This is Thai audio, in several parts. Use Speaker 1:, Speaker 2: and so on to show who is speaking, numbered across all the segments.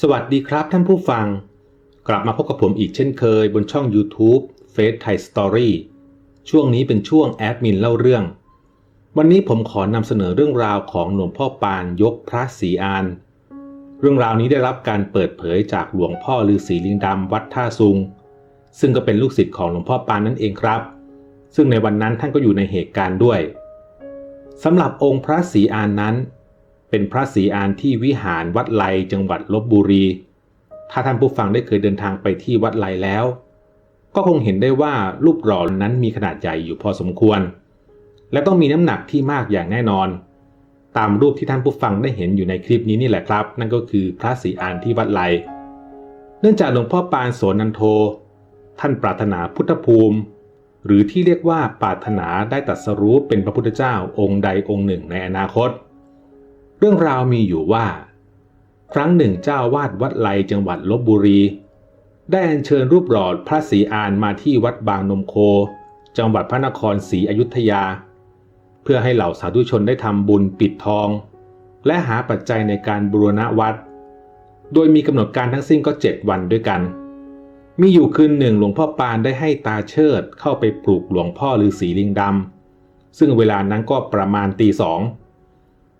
Speaker 1: สวัสดีครับท่านผู้ฟัง กลับมาพบกับผมอีกเช่นเคยบนช่อง YouTube f a c e Thai Story ช่วงนี้เป็นช่วงแอดมินเล่าเรื่อง วันนี้ผมขอนำเสนอเรื่องราวของหลวงพ่อปานยกพระศรีอาน เรื่องราวนี้ได้รับการเปิดเผยจากหลวงพ่อฤาษีลิงดำวัดท่าซุง ซึ่งก็เป็นลูกศิษย์ของหลวงพ่อปานนั่นเองครับ ซึ่งในวันนั้นท่านก็อยู่ในเหตุการณ์ด้วยสำหรับองค์พระศรีอานนั้น เป็นพระศรีอานที่วิหารวัดไลจังหวัดลบบุรี ถ้าท่านผู้ฟังได้เคยเดินทางไปที่วัดไลแล้ว ก็คงเห็นได้ว่ารูปหล่อนั้นมีขนาดใหญ่อยู่พอสมควร และต้องมีน้ำหนักที่มากอย่างแน่นอน ตามรูปที่ท่านผู้ฟังได้เห็นอยู่ในคลิปนี้นี่แหละครับ นั่นก็คือพระศรีอานที่วัดไล เนื่องจากหลวงพ่อปานโสนันโท ท่านปรารถนาพุทธภูมิหรือที่เรียกว่าปรารถนาได้ตรัสรู้เป็นพระพุทธเจ้าองค์ใดองค์หนึ่งในอนาคต เรื่องราวมีอยู่ว่า ครั้งหนึ่งเจ้าวาดวัดไลจังหวัดลบบุรี ได้อัญเชิญรูปหล่อพระศรีอานมาที่วัดบางนมโค จังหวัดพระนครศรีอยุธยา เพื่อให้เหล่าสาธุชนได้ทำบุญปิดทอง และหาปัจจัยในการบูรณะวัด โดยมีกำหนดการทั้งสิ้นก็7วันด้วยกัน มีอยู่คืนหนึ่งหลวงพ่อปานได้ให้ตาเชิดเข้าไปปลูกหลวงพ่อฤาษีลิงดำซึ่งเวลานั้นก็ประมาณตีสอง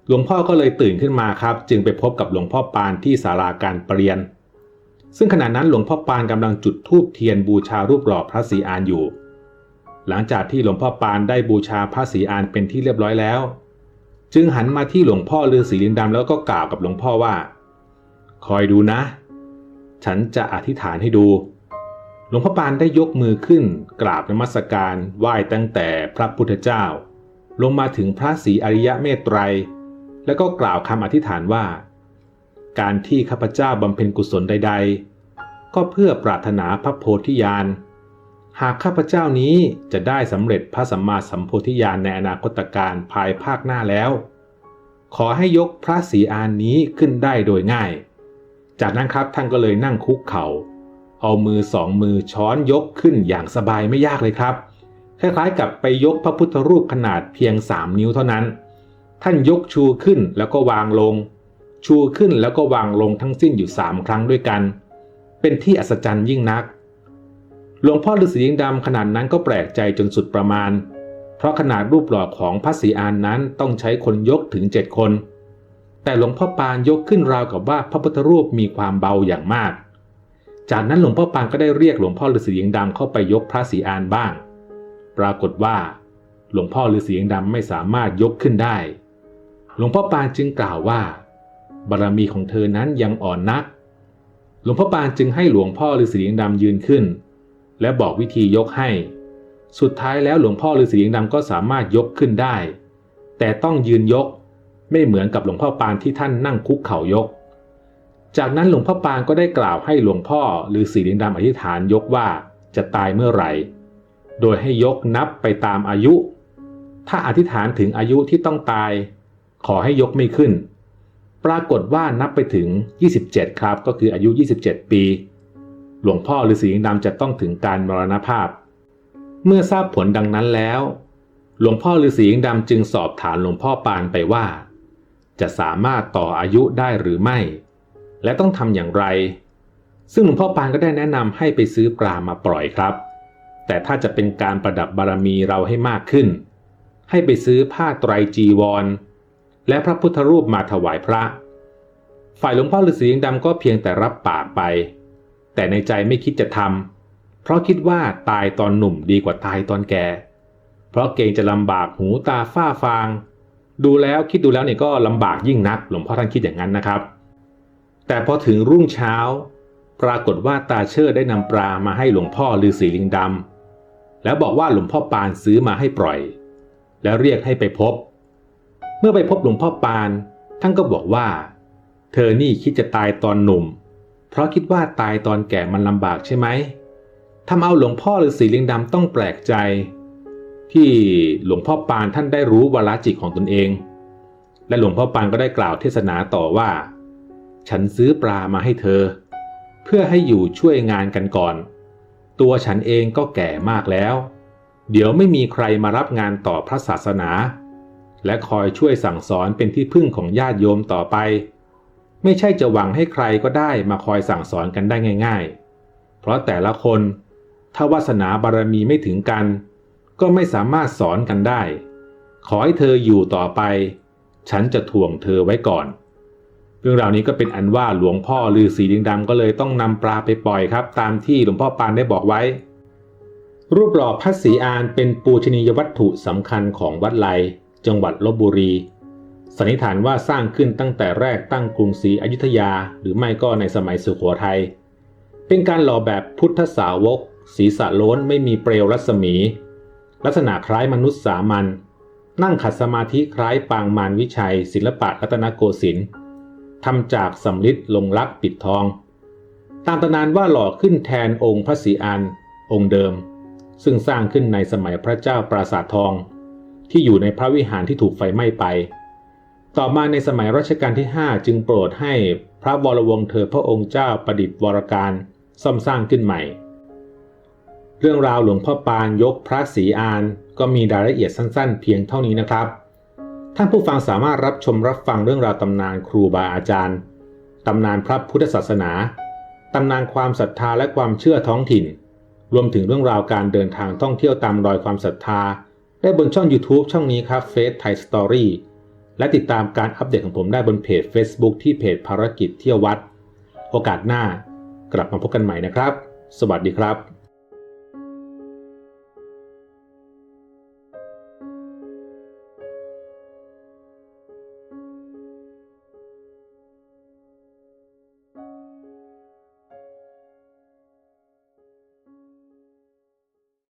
Speaker 1: หลวงพ่อก็เลยตื่นขึ้นมาครับ จึงไปพบกับหลวงพ่อปานที่ศาลาการประเรียน ซึ่งขณะนั้นหลวงพ่อปานกำลังจุดธูปเทียนบูชารูปหล่อพระศรีอานอยู่ หลังจากที่หลวงพ่อปานได้บูชาพระศรีอานเป็นที่เรียบร้อยแล้ว จึงหันมาที่หลวงพ่อฤาษีลิงดำแล้วก็กล่าวกับหลวงพ่อว่า คอยดูนะ ฉันจะอธิษฐานให้ดูหลวงพ่อปานได้ยกมือขึ้น กราบนมัสการไหว้ตั้งแต่พระพุทธเจ้า ลงมาถึงพระศรีอริยะเมตไตร แล้วก็กล่าวคำอธิษฐานว่า การที่ข้าพเจ้าบำเพ็ญกุศลใด ๆ ก็เพื่อปรารถนาพระโพธิญาณ หากข้าพเจ้านี้จะได้สำเร็จพระสัมมาสัมโพธิญาณในอนาคตการภายภาคหน้าแล้ว ขอให้ยกพระศรีอานนี้ขึ้นได้โดยง่าย จากนั้นครับท่านก็เลยนั่งคุกเขา่าเอามือสองมือช้อนยกขึ้นอย่างสบายไม่ยากเลยครับ คล้ายๆกับไปยกพระพุทธรูปขนาดเพียง 3 นิ้วเท่านั้น ท่านยกชูขึ้นแล้วก็วางลง ชูขึ้นแล้วก็วางลงทั้งสิ้นอยู่3ครั้งด้วยกัน เป็นที่อัศจรรย์ยิ่งนัก หลวงพ่อฤาษียิงดำขนาดนั้นก็แปลกใจจนสุดประมาณ เพราะขนาดรูปหล่อของพระศรีอานนั้นต้องใช้คนยกถึง7คน แต่หลวงพ่อปานยกขึ้นราวกับว่าพระพุทธรูปมีความเบาอย่างมาก จากนั้นหลวงพ่อปานก็ได้เรียกหลวงพ่อฤาษียิงดำเข้าไปยกพระศรีอานบ้าง ปรากฏว่า หลวงพ่อฤาษียิงดำไม่สามารถยกขึ้นได้ หลวงพ่อปานจึงกล่าวว่า บารมีของเธอนั้นยังอ่อนนัก หลวงพ่อปานจึงให้หลวงพ่อฤาษียิงดำยืนขึ้น และบอกวิธียกให้ สุดท้ายแล้วหลวงพ่อฤาษียิงดำก็สามารถยกขึ้นได้ แต่ต้องยืนยกไม่เหมือนกับหลวงพ่อปานที่ท่านนั่งคุกเข่ายก จากนั้นหลวงพ่อปานก็ได้กล่าวให้หลวงพ่อฤาษีลิงดำอธิษฐานยกว่าจะตายเมื่อไหร่ โดยให้ยกนับไปตามอายุ ถ้าอธิษฐานถึงอายุที่ต้องตาย ขอให้ยกไม่ขึ้น ปรากฏว่านับไปถึง 27 ครับ ก็คืออายุ 27 ปี หลวงพ่อฤาษีลิงดำจะต้องถึงการมรณภาพ เมื่อทราบผลดังนั้นแล้ว หลวงพ่อฤาษีลิงดำจึงสอบถามหลวงพ่อปานไปว่า จะสามารถต่ออายุได้หรือไม่ และต้องทำอย่างไร ซึ่งหลวงพ่อปานก็ได้แนะนำให้ไปซื้อปลามาปล่อยครับ แต่ถ้าจะเป็นการประดับบารมีเราให้มากขึ้น ให้ไปซื้อผ้าไตรจีวร และพระพุทธรูปมาถวายพระ ฝ่ายหลวงพ่อฤาษียิงดำก็เพียงแต่รับปากไป แต่ในใจไม่คิดจะทำเพราะคิดว่าตายตอนหนุ่มดีกว่าตายตอนแก่เพราะเกรงจะลำบากหูตาฝ้าฟาง ดูแล้วคิดดูแล้วเนี่ยก็ลำบากยิ่งนักหลวงพ่อท่านคิดอย่างนั้นนะครับ แต่พอถึงรุ่งเช้า ปรากฏว่าตาเชิดได้นำปลามาให้หลวงพ่อฤาษีลิงดำแล้วบอกว่าหลวงพ่อปานซื้อมาให้ปล่อย แล้วเรียกให้ไปพบ เมื่อไปพบหลวงพ่อปาน ท่านก็บอกว่า เธอนี่คิดจะตายตอนหนุ่ม เพราะคิดว่าตายตอนแก่มันลำบากใช่ไหมทำเอาหลวงพ่อฤาษีลิงดำต้องแปลกใจ ที่หลวงพ่อปานท่านได้รู้วาระจิตของตนเอง และหลวงพ่อปานก็ได้กล่าวเทศนาต่อว่า ฉันซื้อปลามาให้เธอ เพื่อให้อยู่ช่วยงานกันก่อน ตัวฉันเองก็แก่มากแล้ว เดี๋ยวไม่มีใครมารับงานต่อพระศาสนา และคอยช่วยสั่งสอนเป็นที่พึ่งของญาติโยมต่อไป ไม่ใช่จะหวังให้ใครก็ได้มาคอยสั่งสอนกันได้ง่าย ๆ เพราะแต่ละคนถ้าวาสนาบารมีไม่ถึงกัน ก็ไม่สามารถสอนกันได้ ขอให้เธออยู่ต่อไป ฉันจะถ่วงเธอไว้ก่อน เรื่องราวนี้ก็เป็นอันว่าหลวงพ่อลือสีดิงดำก็เลยต้องนำปลาไปปล่อยครับ ตามที่หลวงพ่อปานได้บอกไว้ รูปหล่อพระศรีอานเป็นปูชนียวัตถุสำคัญของวัดไล จังหวัดลบบุรี สันนิษฐานว่าสร้างขึ้นตั้งแต่แรกตั้งกรุงศรีอยุธยา หรือไม่ก็ในสมัยสุโขทัย เป็นการหล่อแบบพุทธสาวก ศีรษะโล้นไม่มีเปลวรัศมี ลักษณะคล้ายมนุษย์สามัญนั่งขัดสมาธิคล้ายปางมารวิชัย ศิลปะรัตนโกสินทร์ทำจากสำริดลงลักปิดทอง ตามตำนานว่าหล่อขึ้นแทนองค์พระศรีอานองค์เดิม ซึ่งสร้างขึ้นในสมัยพระเจ้าปราสาททอง ที่อยู่ในพระวิหารที่ถูกไฟไหม้ไป ต่อมาในสมัยรัชกาลที่ 5 จึงโปรดให้พระวรวงศ์เธอพระองค์เจ้าประดิษฐ์วรการซ่อมสร้างขึ้นใหม่ เรื่องราวหลวงพ่อปานยกพระศรีอานก็มีรายละเอียดสั้นๆ เพียงเท่านี้นะครับ ท่านผู้ฟังสามารถรับชมรับฟังเรื่องราวตำนานครูบาอาจารย์ ตำนานพระพุทธศาสนา ตำนานความศรัทธาและความเชื่อท้องถิ่น รวมถึงเรื่องราวการเดินทางท่องเที่ยวตามรอยความศรัทธา ได้บนช่อง YouTube ช่องนี้ครับ Face Thai Story และติดตามการอัปเดตของผมได้บนเพจ Facebook ที่เพจภารกิจเที่ยววัด โอกาสหน้ากลับมาพบกันใหม่นะครับ สวัสดีครับ